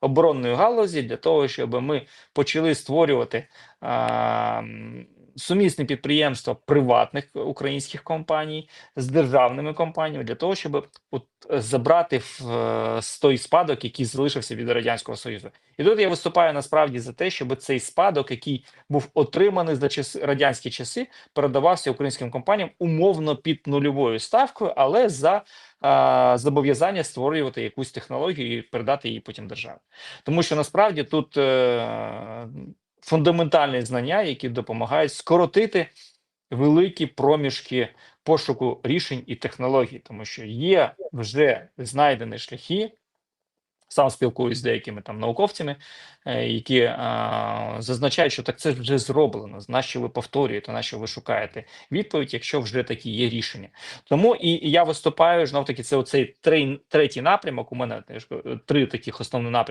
оборонної галузі для того, щоб ми почали створювати м, сумісні підприємства приватних українських компаній з державними компаніями для того, щоб от е, забрати в е, той спадок, який залишився від радянського союзу. І тут я виступаю насправді за те, щоб цей спадок, який був отриманий за часи радянські часи, передавався українським компаніям умовно під нульовою ставкою, але за а, зобов'язання створювати якусь технологію і передати її потім державі. Тому що насправді тут е, фундаментальні знання, які допомагають скоротити великі проміжки пошуку рішень і технологій, тому що є вже знайдені шляхи. Сам спілкуюсь з деякими там науковцями, е, які а, зазначають, що так це вже зроблено. Нащо ви повторюєте, нащо ви шукаєте відповідь, якщо вже такі є рішення. Тому і, і я виступаю знов таки. Це оцей трей- третій напрямок. У мене е, три таких основні напрямки.